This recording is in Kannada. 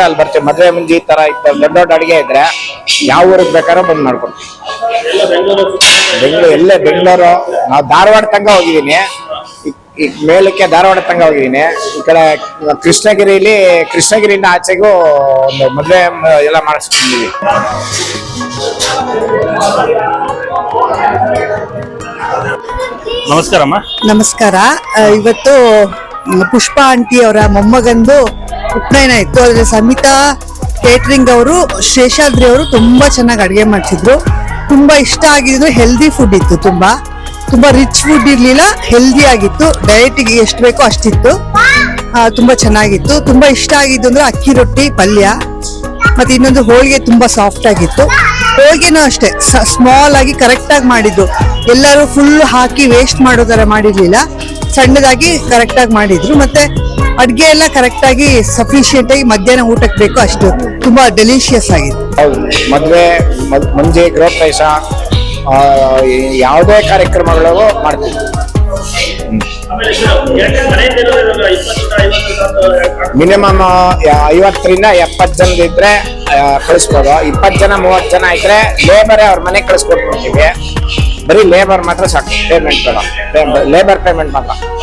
ಅಲ್ಲಿ ಬರ್ತೀವಿ. ಮದ್ವೆ ಮುಂಜಿ ಈ ತರ ಇತ್ತು ದೊಡ್ಡ ದೊಡ್ಡ ಅಡಿಗೆ ಇದ್ರೆ ಯಾವ ಊರಿಗೆ ಬೇಕಾದ್ರೂ ಬಂದು ಮಾಡ್ಕೊಡ್ತೀವಿ. ಬೆಂಗಳೂರು ಎಲ್ಲೇ ಬೆಂಗಳೂರು. ನಾವು ಧಾರವಾಡ ತಂಗ ಹೋಗಿದ್ದೀನಿ. ಈ- ಮೇಲಕ್ಕೆ ಧಾರವಾಡ ತಂಗ ಹೋಗಿದ್ದೀನಿ. ಈ ಕಡೆ ಕೃಷ್ಣಗಿರಿಲಿ ಕೃಷ್ಣಗಿರಿಯಿಂದ ಆಚೆಗೂ ಒಂದು ಮದ್ವೆ ಮ- ಎಲ್ಲ ಮಾಡಿಸ್ಕೊಂಡಿದ್ದೀವಿ. ನಮಸ್ಕಾರಮ್ಮ ನಮಸ್ಕಾರ. ಇವತ್ತು ಪುಷ್ಪ ಆಂಟಿ ಅವರ ಮೊಮ್ಮಗಂದು ಉಪನಯನ ಇತ್ತು. ಆದರೆ ಸಮಿತಾ ಕೇಟ್ರಿಂಗ್ ಅವರು, ಶೇಷಾದ್ರಿ ಅವರು ತುಂಬಾ ಚೆನ್ನಾಗಿ ಅಡುಗೆ ಮಾಡ್ತಿದ್ರು. ತುಂಬಾ ಇಷ್ಟ ಆಗಿದ್ದು ಹೆಲ್ದಿ ಫುಡ್ ಇತ್ತು ತುಂಬಾ. ತುಂಬಾ ರಿಚ್ ಫುಡ್ ಇರಲಿಲ್ಲ ಹೆಲ್ದಿ ಆಗಿತ್ತು. ಡಯಟಿಗೆ ಎಷ್ಟು ಬೇಕೋ ಅಷ್ಟಿತ್ತು. ತುಂಬ ಚೆನ್ನಾಗಿತ್ತು. ತುಂಬಾ ಇಷ್ಟ ಆಗಿದ್ದು ಅಂದ್ರೆ ಅಕ್ಕಿ ರೊಟ್ಟಿ, ಪಲ್ಯ. ಮತ್ತೆ ಇನ್ನೊಂದು ಹೋಳಿಗೆ ತುಂಬಾ ಸಾಫ್ಟ್ ಆಗಿತ್ತು. ಹೋಳಿಗೆನೂ ಅಷ್ಟೇ. ಸ್ಮಾಲ್ ಆಗಿ ಕರೆಕ್ಟ್ ಆಗಿ ಮಾಡಿದ್ದು. ಎಲ್ಲರೂ ಫುಲ್ ಹಾಕಿ ವೇಸ್ಟ್ ಮಾಡೋ ತರ ಮಾಡಿರ್ಲಿಲ್ಲ. ಸಣ್ಣದಾಗಿ ಕರೆಕ್ಟಾಗಿ ಮಾಡಿದ್ರು. ಮತ್ತೆ ಅಡ್ಗೆ ಎಲ್ಲ ಕರೆಕ್ಟಾಗಿ ಸಫಿಶಿಯಂಟ್ ಆಗಿ ಮಧ್ಯಾಹ್ನ ಊಟಕ್ಕೆ ಬೇಕು ಅಷ್ಟು. ತುಂಬಾ ಡೆಲಿಷಿಯಸ್ ಆಗಿತ್ತು. ಮದುವೆ ಮುಂಜೆ ಮುಂಜಿ ಗೃಹ ಪ್ರವೇಶ ಆ, ಈ- ಯಾವುದೇ ಕಾರ್ಯಕ್ರಮಗಳು ಮಾಡ್ತೀವಿ. ಮಿನಿಮಮ್ ಐವತ್ತರಿಂದ ಎಪ್ಪತ್ತು ಜನದ ಇದ್ರೆ ಆ, ಕಳಿಸ್ಬೋದು. ಇಪ್ಪತ್ತು ಜನ ಮೂವತ್ತು ಜನ ಇದ್ರೆ ಲೇಬರೇ ಅವ್ರ ಮನೆಗೆ ಕಳಿಸ್ಕೊಟ್ಬಿಡ್ತೀವಿ. ಬರೀ ಲೇಬರ್ ಮಾತ್ರ ಸಾಕು ಪೇಮೆಂಟ್ ಬೇಡ ಲೇಬರ್ ಪೇಮೆಂಟ್ ಮಾತ್ರ